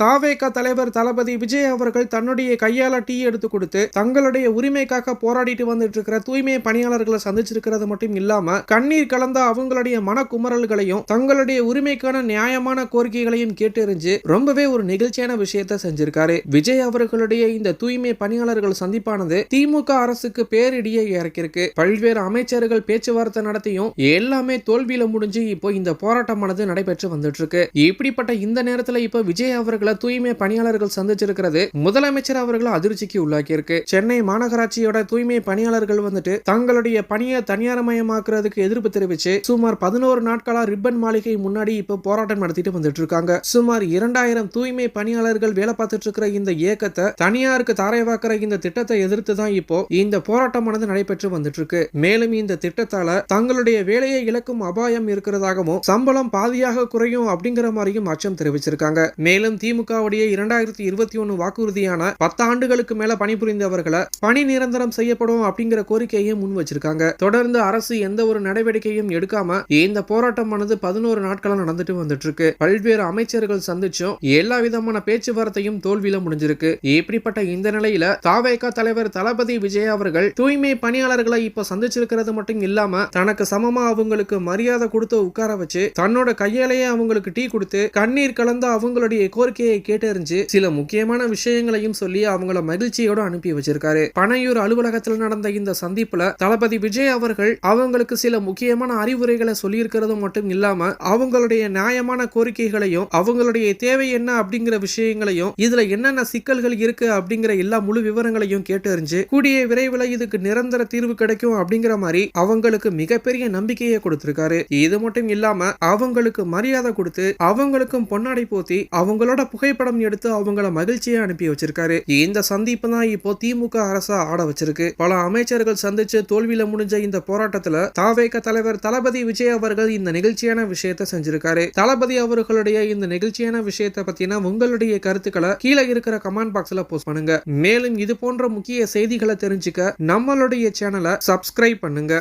தாவேகா தலைவர் தளபதி விஜய் அவர்கள் தன்னுடைய கையால டீ எடுத்து கொடுத்து தங்களுடைய உரிமைக்காக போராடிட்டு வந்துட்டு இருக்கிற தூய்மை பணியாளர்களை சந்திச்சிருக்கிறது மட்டும் இல்லாம கண்ணீர் கலந்த அவங்களுடைய மனக்குமரல்களையும் தங்களுடைய உரிமைக்கான நியாயமான கோரிக்கைகளையும் கேட்டறிஞ்சு ரொம்பவே ஒரு நிகழ்ச்சியான விஷயத்தை செஞ்சிருக்காரு. விஜய் அவர்களுடைய இந்த தூய்மை பணியாளர்கள் சந்திப்பானது திமுக அரசுக்கு பேரிடியை இறக்கிருக்கு பல்வேறு அமைச்சர்கள் பேச்சுவார்த்தை நடத்தியும் எல்லாமே தோல்வியில முடிஞ்சு இப்போ இந்த போராட்டமானது நடைபெற்று வந்துட்டு இருக்கு இப்படிப்பட்ட இந்த நேரத்துல இப்போ விஜய் அவர்களை தூய்மை பணியாளர்கள் சந்திச்சிருக்கிறது. முதலமைச்சர் அவர்களை அதிர்ச்சிக்கு உள்ளாக்கி இருக்கு சென்னை மாநகராட்சியோட தூய்மை பணியாளர்கள் வந்துட்டு தங்களுடைய பணியை தனியார்மயமாக்குறதுக்கு எதிர்ப்பு தெரிவிச்சு சுமார் பதினோரு நாட்களா ரிப்பன் மாளிகை முன்னாடி இப்போ போராட்டம் நடத்திட்டு வந்துட்டு இருக்காங்க. சுமார் இரண்டாயிரம் தூய்மை பணியாளர்கள் வேலை பார்த்துட்டு இருக்கிற இந்த இயக்கத்தை தனியாருக்கு தாரைவாக்குற இந்த திட்டத்தை எதிர்த்து தான் இப்போ இந்த போராட்டமானது நடைபெற்று வந்துட்டு இருக்கு. மேலும் இந்த திட்டத்தால தங்களுடைய வேலையை இழக்கும் அபாயம் இருக்கிறதாகவும் சம்பளம் பாதியாக குறையும் அப்படிங்கிற மாதிரியும் அச்சம் தெரிவிச்சிருக்காங்க. மேலும் அதிமுகவுடைய இரண்டாயிரத்தி இருபத்தி ஒன்னு வாக்குறுதியான பத்து ஆண்டுகளுக்கு மேல பணிபுரிந்தவர்களை பணி நிரந்தரம் செய்யப்படும் அப்படிங்கிற கோரிக்கையை முன் வச்சிருக்காங்க. தொடர்ந்து அரசு எந்த ஒரு நடவடிக்கையும் எடுக்காம இந்த போராட்டமானது பதினோரு நாட்களா நடந்துட்டு வந்துட்டு இருக்கு பல்வேறு அமைச்சர்கள் சந்திச்சும் எல்லா விதமான பேச்சுவார்த்தையும் தோல்வியில முடிஞ்சிருக்கு. இப்படிப்பட்ட இந்த நிலையில தாவேகா தலைவர் தளபதி விஜய் அவர்கள் தூய்மை பணியாளர்களை இப்ப சந்திச்சிருக்கிறது மட்டும் இல்லாம தனக்கு சமமா அவங்களுக்கு மரியாதை கொடுத்து உட்கார வச்சு தன்னோட கையாலேயே அவங்களுக்கு டீ கொடுத்து கண்ணீர் கலந்த அவங்களுடைய கோரிக்கை கோரிக்கையை கேட்டறிஞ்சு சில முக்கியமான விஷயங்களையும் சொல்லி அவங்கள மகிழ்ச்சியோட அனுப்பி வச்சிருக்காரு. பனையூர் அலுவலகத்தில் நடந்த இந்த சந்திப்புல தளபதி விஜய் அவர்கள் அவங்களுக்கு சில முக்கியமான அறிவுரைகளை சொல்லியிருக்கிறது மட்டும் இல்லாம அவங்களுடைய நியாயமான கோரிக்கைகளையும் அவங்களுடைய தேவை என்ன அப்படிங்கிற விஷயங்களையும் இதுல என்னென்ன சிக்கல்கள் இருக்கு அப்படிங்கிற எல்லா முழு விவரங்களையும் கேட்டறிஞ்சு கூடிய விரைவில் இதுக்கு நிரந்தர தீர்வு கிடைக்கும் அப்படிங்கிற மாதிரி அவங்களுக்கு மிகப்பெரிய நம்பிக்கையை கொடுத்திருக்காரு. இது மட்டும் இல்லாம அவங்களுக்கு மரியாதை கொடுத்து அவங்களுக்கும் பொன்னாடை போத்தி அவங்களோட புகைப்படம் எடுத்து அவங்கள மகிழ்ச்சியை அனுப்பி வச்சிருக்காரு. இந்த சந்திப்பு தான் இப்போ திமுக அரசா ஆட வச்சிருக்கு. பல அமைச்சர்கள் சந்திச்சு தோல்வியில முடிஞ்ச இந்த போராட்டத்துல தாவேக தலைவர் தளபதி விஜய் அவர்கள் இந்த நிகழ்ச்சியான விஷயத்த செஞ்சிருக்காரு. தளபதி அவர்களுடைய இந்த நிகழ்ச்சியான விஷயத்தை பத்தின உங்களுடைய கருத்துக்களை கீழே இருக்கிற கமெண்ட் பாக்ஸ்ல போஸ்ட் பண்ணுங்க. மேலும் இது போன்ற முக்கிய செய்திகளை தெரிஞ்சுக்க நம்மளுடைய சேனலை சப்ஸ்கிரைப் பண்ணுங்க.